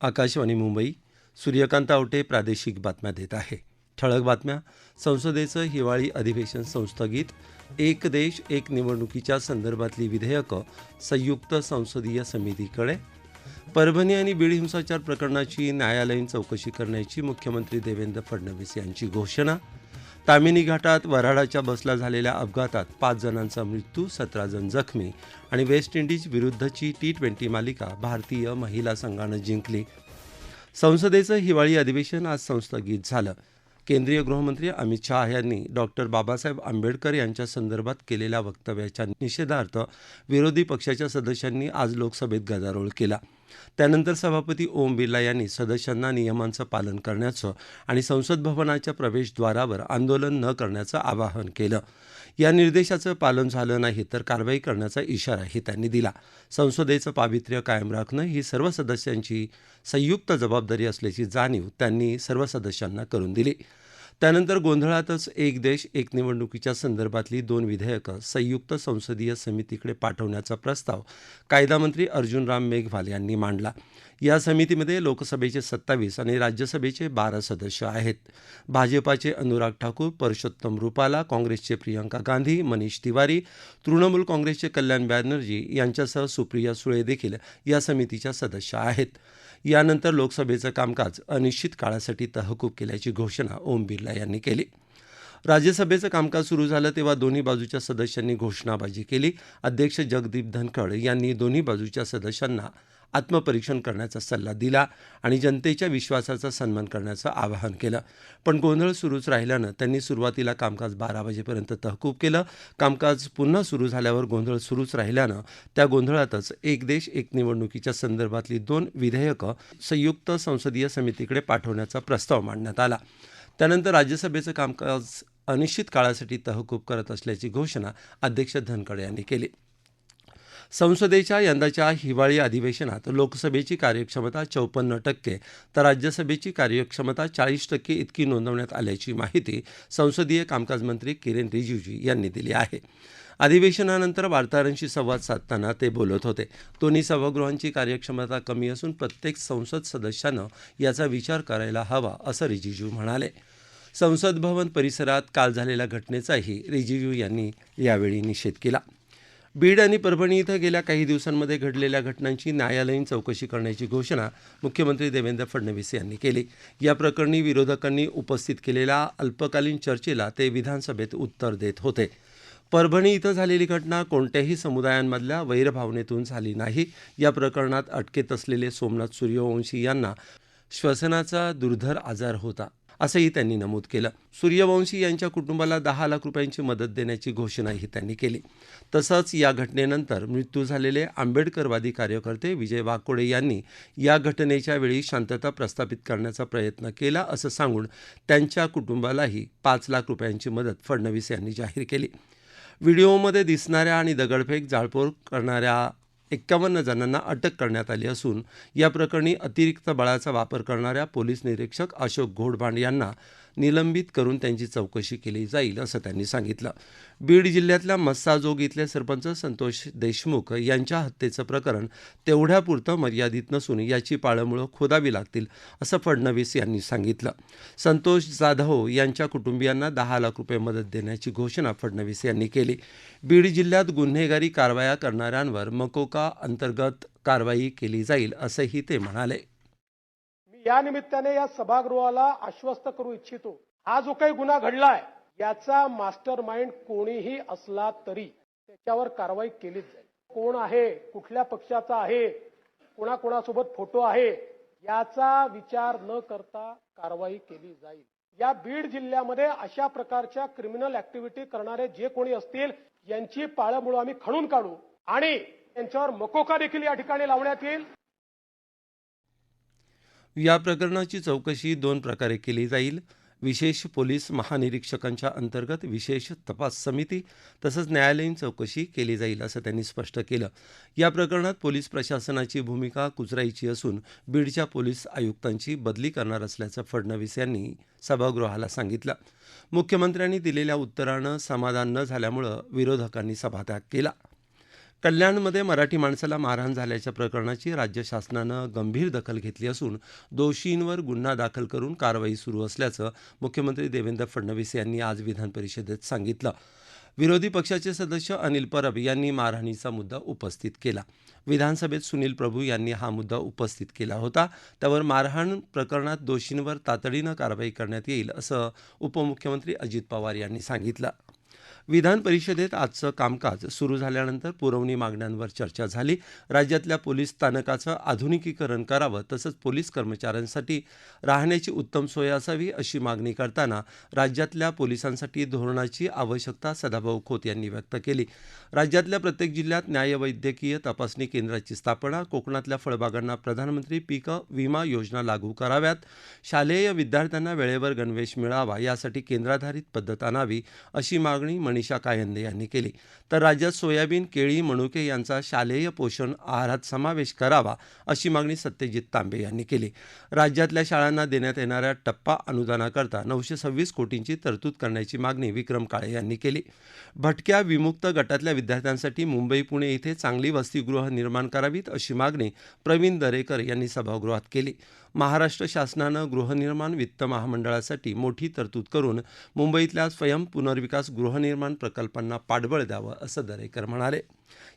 आकाशवाणी मुंबई सूर्यकांत आवटे प्रादेशिक बातम्या देत आहे. ठळक बातम्या संसदेचं हिवाळी अधिवेशन संस्थगित एक देश एक निवडणुकीच्या संदर्भातली विधेयकं संयुक्त संसदीय समितीकडे. परभणी आणि बीड हिंसाचार प्रकरणाची न्यायालयीन चौकशी करण्याची मुख्यमंत्री देवेंद्र फडणवीस यांची घोषणा. तामिनी घाटात वऱ्हाडाच्या बसला झालेल्या अपघातात पाच जणांचा मृत्यू सतरा जण जखमी आणि वेस्ट इंडिज विरुद्धची टी ट्वेंटी मालिका भारतीय महिला संघानं जिंकली. संसदेचं हिवाळी अधिवेशन आज संस्थगित झालं. केंद्रीय गृहमंत्री अमित शहा यांनी डॉक्टर बाबासाहेब आंबेडकर यांच्या संदर्भात केलेल्या वक्तव्याच्या निषेधार्थ विरोधी पक्षाच्या सदस्यांनी आज लोकसभेत गदारोळ केला. त्यानंतर सभापती ओम बिर्ला यांनी सदस्यांना नियमांचं पालन करण्याचं आणि संसद भवनाच्या प्रवेशद्वारावर आंदोलन न करण्याचं आवाहन केलं. या निर्देशाचं पालन झालं नाही तर कारवाई करण्याचा इशाराही त्यांनी दिला. संसदेचं पावित्र्य कायम राखणं ही सर्व सदस्यांची संयुक्त जबाबदारी असल्याची जाणीव त्यांनी सर्व सदस्यांना करून दिली. त्यानंतर गोंधळातच एक देश एक निवडणुकीच्या संदर्भातली दोन विधेयकं संयुक्त संसदीय समितीकडे पाठवण्याचा प्रस्ताव कायदामंत्री अर्जुनराम मेघवाल यांनी मांडला. या समितीमध्ये लोकसभेचे सत्तावीस आणि राज्यसभेचे बारा सदस्य आहेत. भाजपाचे अनुराग ठाकूर परषोत्तम रुपाला काँग्रेसचे प्रियंका गांधी मनीष तिवारी तृणमूल काँग्रेसचे कल्याण बॅनर्जी यांच्यासह सुप्रिया सुळे देखील या समितीच्या सदस्य आहेत. यानंतर लोकसभेचं कामकाज अनिश्चित काळासाठी तहकूब केल्याची घोषणा ओम बिर्ला यांनी केली. राज्यसभेचं कामकाज सुरू झालं तेव्हा दोन्ही बाजूच्या सदस्यांनी घोषणाबाजी केली. अध्यक्ष जगदीप धनखड यांनी दोन्ही बाजूच्या सदस्यांना आत्मपरीक्षण करण्याचा सल्ला दिला आणि जनतेच्या विश्वासाचा सन्मान करण्याचं आवाहन केलं. पण गोंधळ सुरूच राहिल्यानं त्यांनी सुरुवातीला कामकाज बारा वाजेपर्यंत तहकूब केलं. कामकाज पुन्हा सुरू झाल्यावर गोंधळ सुरूच राहिल्यानं त्या गोंधळातच एक देश एक निवडणुकीच्या संदर्भातली दोन विधेयकं संयुक्त संसदीय समितीकडे पाठवण्याचा प्रस्ताव मांडण्यात आला. त्यानंतर राज्यसभेचं कामकाज अनिश्चित काळासाठी तहकूब करत असल्याची घोषणा अध्यक्ष धनखड यांनी केली. संसदेच्या यंदाच्या हिवाळी अधिवेशनात लोकसभेची कार्यक्षमता चौपन्न टक्के तर राज्यसभेची कार्यक्षमता चाळीस टक्के इतकी नोंदवण्यात आल्याची माहिती संसदीय कामकाज मंत्री किरेन रिजिजू यांनी दिली आहे. अधिवेशनानंतर वार्ताहरांशी संवाद साधताना ते बोलत होते. दोन्ही सभागृहांची कार्यक्षमता कमी असून प्रत्येक संसद सदस्यानं याचा विचार करायला हवा असं रिजिजू म्हणाले. संसद भवन परिसरात काल झालेल्या घटनेचाही रिजिजू यांनी यावेळी निषेध केला. बीड आणि परभणी इथं गेल्या काही दिवसांमध्ये घडलेल्या घटनांची न्यायालयीन चौकशी करण्याची घोषणा मुख्यमंत्री देवेंद्र फडणवीस यांनी केली. या प्रकरणी विरोधकांनी उपस्थित केलेल्या अल्पकालीन चर्चेला ते विधानसभेत उत्तर देत होते. परभणी इथं झालेली घटना कोणत्याही समुदायांमधल्या वैरभावनेतून झाली नाही. या प्रकरणात अटकेत असलेले सोमनाथ सूर्यवंशी यांना श्वसनाचा दुर्धर आजार होता. असंही त्यांनी नमूद केलं. सूर्यवंशी यांच्या कुटुंबाला दहा लाख रुपयांची मदत देण्याची घोषणाही त्यांनी केली. तसंच या घटनेनंतर मृत्यू झालेले आंबेडकरवादी कार्यकर्ते विजय वाकोडे यांनी या घटनेच्या वेळी शांतता प्रस्थापित करण्याचा प्रयत्न केला असं सांगून त्यांच्या कुटुंबालाही पाच लाख रुपयांची मदत फडणवीस यांनी जाहीर केली. व्हिडिओमध्ये दिसणाऱ्या आणि दगडफेक जाळपोळ करणाऱ्या एक्कावन्न जणांना अटक करण्यात आली असून या प्रकरणी अतिरिक्त बळाचा वापर करणाऱ्या पोलीस निरीक्षक अशोक घोडभांड यांना निलंबित करून त्यांची चौकशी केली जाईल असं त्यांनी सांगितलं. बीड जिल्ह्यातल्या मस्साजोग इथले सरपंच संतोष देशमुख यांच्या हत्येचं प्रकरण तेवढ्यापुरतं मर्यादित नसून याची पाळंमुळं खोदावी लागतील असं फडणवीस यांनी सांगितलं. संतोष जाधव यांच्या कुटुंबियांना दहा लाख रुपये मदत देण्याची घोषणा फडणवीस यांनी केली. बीड जिल्ह्यात गुन्हेगारी कारवाया करणाऱ्यांवर मकोका अंतर्गत कारवाई केली जाईल असंही ते म्हणाले. या निमित्ताने या सभागृहाला आश्वस्त करू इच्छितो. हा जो काही गुन्हा घडलाय याचा मास्टर माइंड कोणीही असला तरी त्याच्यावर कारवाई केलीच जाईल. कोण आहे कुठल्या पक्षाचा आहे कोणाकोणासोबत फोटो आहे याचा विचार न करता कारवाई केली जाईल. या बीड जिल्ह्यामध्ये अशा प्रकारच्या क्रिमिनल ऍक्टिव्हिटी करणारे जे कोणी असतील यांची पाळंमुळं आम्ही खणून काढू आणि त्यांच्यावर मकोका देखील या ठिकाणी लावण्यात येईल. या प्रकरणाची चौकशी दोन प्रकारे केली जाईल. विशेष पोलीस महानिरीक्षकांच्या अंतर्गत विशेष तपास समिती तसंच न्यायालयीन चौकशी केली जाईल असं त्यांनी स्पष्ट केलं. या प्रकरणात पोलीस प्रशासनाची भूमिका कुचरायची असून बीडच्या पोलीस आयुक्तांची बदली करणार असल्याचं फडणवीस यांनी सभागृहाला सांगितलं. मुख्यमंत्र्यांनी दिलेल्या उत्तरानं समाधान न झाल्यामुळं विरोधकांनी सभात्याग केला. कल्याणमध्ये मराठी माणसाला मारहाण झाल्याच्या प्रकरणाची राज्य शासनानं गंभीर दखल घेतली असून दोषींवर गुन्हा दाखल करून कारवाई सुरू असल्याचं मुख्यमंत्री देवेंद्र फडणवीस यांनी आज विधानपरिषदेत सांगितलं. विरोधी पक्षाचे सदस्य अनिल परब यांनी मारहाणीचा मुद्दा उपस्थित केला. विधानसभेत सुनील प्रभू यांनी हा मुद्दा उपस्थित केला होता. त्यावर मारहाण प्रकरणात दोषींवर तातडीनं कारवाई करण्यात येईल असं उपमुख्यमंत्री अजित पवार यांनी सांगितलं. विधान परिषदेत आजचं कामकाज सुरू झाल्यानंतर पुरवणी मागण्यांवर चर्चा झाली. राज्यातल्या पोलीस स्थानकाचं आधुनिकीकरण करावं तसंच पोलीस कर्मचाऱ्यांसाठी राहण्याची उत्तम सोय असावी अशी मागणी करताना राज्यातल्या पोलिसांसाठी धोरणाची आवश्यकता सदाभाऊ खोत यांनी व्यक्त केली. राज्यातल्या प्रत्येक जिल्ह्यात न्यायवैद्यकीय तपासणी केंद्राची स्थापना कोकणातल्या फळबागांना प्रधानमंत्री पीक विमा योजना लागू कराव्यात शालेय विद्यार्थ्यांना वेळेवर गणवेश मिळावा यासाठी केंद्राधारित पद्धत आणावी अशी मागणी मनीषा कायंदे यांनी केली. तर राज्यात सोयाबीन केळी मणुके यांचा शालेय पोषण आहारात समावेश करावा अशी मागणी सत्यजित तांबे यांनी केली. राज्यातल्या शाळांना देण्यात येणाऱ्या टप्पा अनुदानाकरता नऊशे सव्वीस कोटींची तरतूद करण्याची मागणी विक्रम काळे यांनी केली. भटक्या विमुक्त गटातल्या विद्यार्थ्यांसाठी मुंबई पुणे इथे चांगली वसतिगृह निर्माण करावीत अशी मागणी प्रवीण दरेकर यांनी सभागृहात केली. महाराष्ट्र शासनानं गृहनिर्माण वित्त महामंडळासाठी मोठी तरतूद करून मुंबईतल्या स्वयं पुनर्विकास गृहनिर्माण प्रकल्पांना पाठबळ द्यावं असं दरेकर म्हणाले.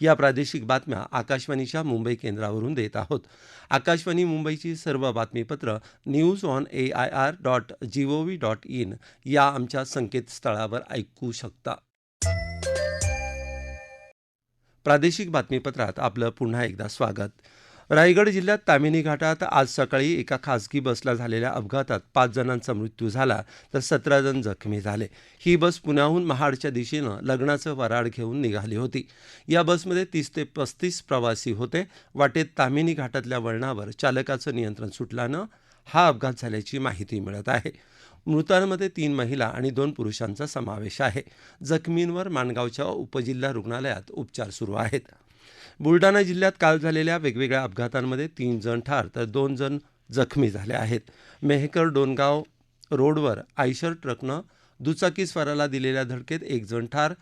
या प्रादेशिक बातम्या आकाशवाणीच्या मुंबई केंद्रावरून देत आहोत. आकाशवाणी मुंबईची सर्व बातमीपत्र news on A I R dot G O V dot in या आमच्या संकेतस्थळावर ऐकू शकता. प्रादेशिक बातमीपत्रात आपलं पुन्हा एकदा स्वागत. रायगड जिल्ह्यात तामिनी घाटात आज सकाळी एका खासगी बसला झालेल्या अपघातात पाच जणांचा मृत्यू झाला तर सतरा जण जखमी झाले. ही बस पुण्याहून महाडच्या दिशेनं लग्नाचं वराड घेऊन निघाली होती. या बसमध्ये तीस ते पस्तीस प्रवासी होते. वाटेत तामिनी घाटातल्या वळणावर चालकाचं नियंत्रण सुटल्यानं हा अपघात झाल्याची माहिती मिळत आहे. मृतांमध्ये तीन महिला आणि दोन पुरुषांचा समावेश आहे. जखमींवर माणगावच्या उपजिल्हा रुग्णालयात उपचार सुरू आहेत. बुलडाणा जिल्ह्यात काल झालेल्या वेगवेगळ्या अपघातांमध्ये तीन जण ठार तर दोन जण जखमी झाले आहेत. मेहकर डोनगाव रोडवर आयशर ट्रकनं दुचाकीस्वाराला दिलेल्या धडकेत एक जण ठार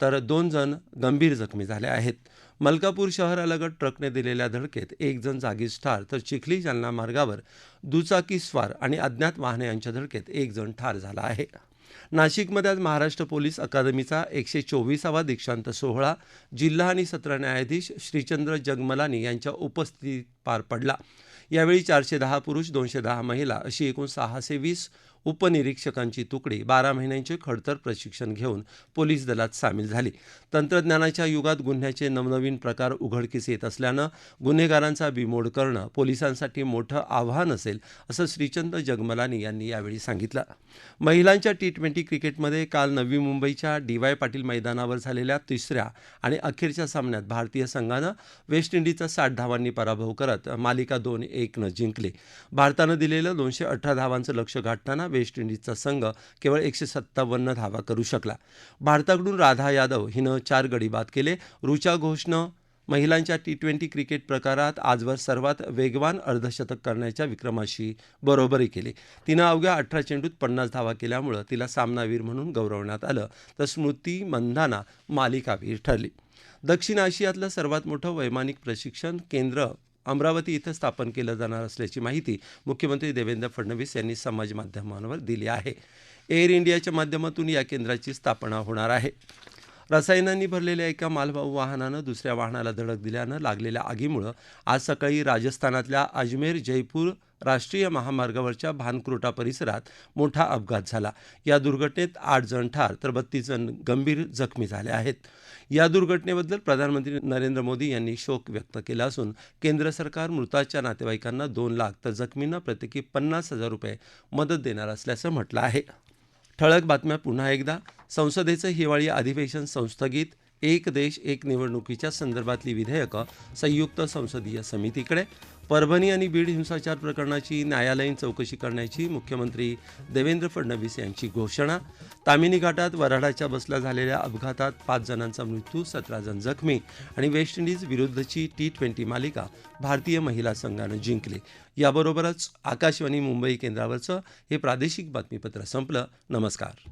तर दोन जण गंभीर जखमी झाले आहेत. मलकापूर शहरालगत ट्रकने दिलेल्या धडकेत एक जण जागीच ठार तर चिखली जालना मार्गावर दुचाकीस्वार आणि अज्ञात वाहने यांच्या धडकेत एक जण ठार झाला आहे. नाशिकमध्ये आज महाराष्ट्र पोलीस अकादमीचा एकशे चोवीसावा दीक्षांत सोहळा जिल्हा आणि सत्र न्यायाधीश श्रीचंद्र जगमलानी यांच्या उपस्थितीत पार पडला. यावेळी चारशे दहा पुरुष दोनशे दहा महिला अशी एकूण सहाशे वीस उपनिरीक्षकांची तुकडी बारा महिन्यांचे खडतर प्रशिक्षण घेऊन पोलीस दलात सामील झाली. तंत्रज्ञानाच्या युगात गुन्ह्याचे नवनवीन प्रकार उघडकीस येत असल्यानं गुन्हेगारांचा बिमोड करणं पोलिसांसाठी मोठं आव्हान असेल असं श्रीचंद जगमलानी यांनी यावेळी सांगितलं. महिलांच्या टी ट्वेंटी क्रिकेटमध्ये काल नवी मुंबईच्या डी वाय पाटील मैदानावर झालेल्या तिसऱ्या आणि अखेरच्या सामन्यात भारतीय संघानं वेस्ट इंडिजचा साठ धावांनी पराभव करत मालिका दोन एकनं जिंकली. भारतानं दिलेलं दोनशे अठरा धावांचं लक्ष गाठताना वेस्ट इंडिजचा संघ केवळ एकशे सत्तावन्न धावा करू शकला. भारताकडून राधा यादव हिनं चार गडी बाद केले. रुचा घोषनं महिलांच्या टी ट्वेंटी क्रिकेट प्रकारात आजवर सर्वात वेगवान अर्धशतक करण्याच्या विक्रमाशी बरोबरी केली. तिनं अवघ्या अठरा चेंडूत पन्नास धावा केल्यामुळं तिला सामनावीर म्हणून गौरवण्यात आलं तर स्मृती मंधाना मालिकावीर ठरली. दक्षिण आशियातलं सर्वात मोठं वैमानिक प्रशिक्षण केंद्र अमरावती इथं स्थापन केलं जाणार असल्याची माहिती मुख्यमंत्री देवेंद्र फडणवीस यांनी समाजमाध्यमांवर दिली आहे. एअर इंडियाच्या माध्यमातून या केंद्राची स्थापना होणार आहे. रसायनांनी भरलेल्या एका मालवाहू वाहनानं दुसऱ्या वाहनाला धडक दिल्यानं लागलेल्या आगीमुळं आज सकाळी राजस्थानातल्या अजमेर जयपूर राष्ट्रीय महामार्गावरच्या भानक्रोटा परिसरात मोठा अपघात झाला. या दुर्घटनेत आठ जण ठार तर बत्तीस जण गंभीर जखमी झाले आहेत. या दुर्घटनेबद्दल प्रधानमंत्री नरेंद्र मोदी यांनी शोक व्यक्त केला असून केंद्र सरकार मृताच्या नातेवाईकांना दोन लाख तर जखमींना प्रत्येकी पन्नास हजार रुपये मदत देणार असल्याचं म्हटलं आहे. ठळक बातम्या पुन्हा एकदा. संसदेचं हिवाळी अधिवेशन संस्थगित. एक देश एक निवडणुकीच्या संदर्भातली विधेयकं संयुक्त संसदीय समितीकडे. परभणी आणि बीड हिंसाचार प्रकरणाची न्यायालयीन चौकशी करण्याची मुख्यमंत्री देवेंद्र फडणवीस यांची घोषणा. तामिनी घाटात वराडाच्या बसला झालेल्या अपघातात पाच जणांचा मृत्यू सतरा जण जखमी आणि वेस्ट इंडिज विरुद्धची टी ट्वेंटी मालिका भारतीय महिला संघानं जिंकली. याबरोबरच आकाशवाणी मुंबई केंद्रावरचं हे प्रादेशिक बातमीपत्र संपलं. नमस्कार.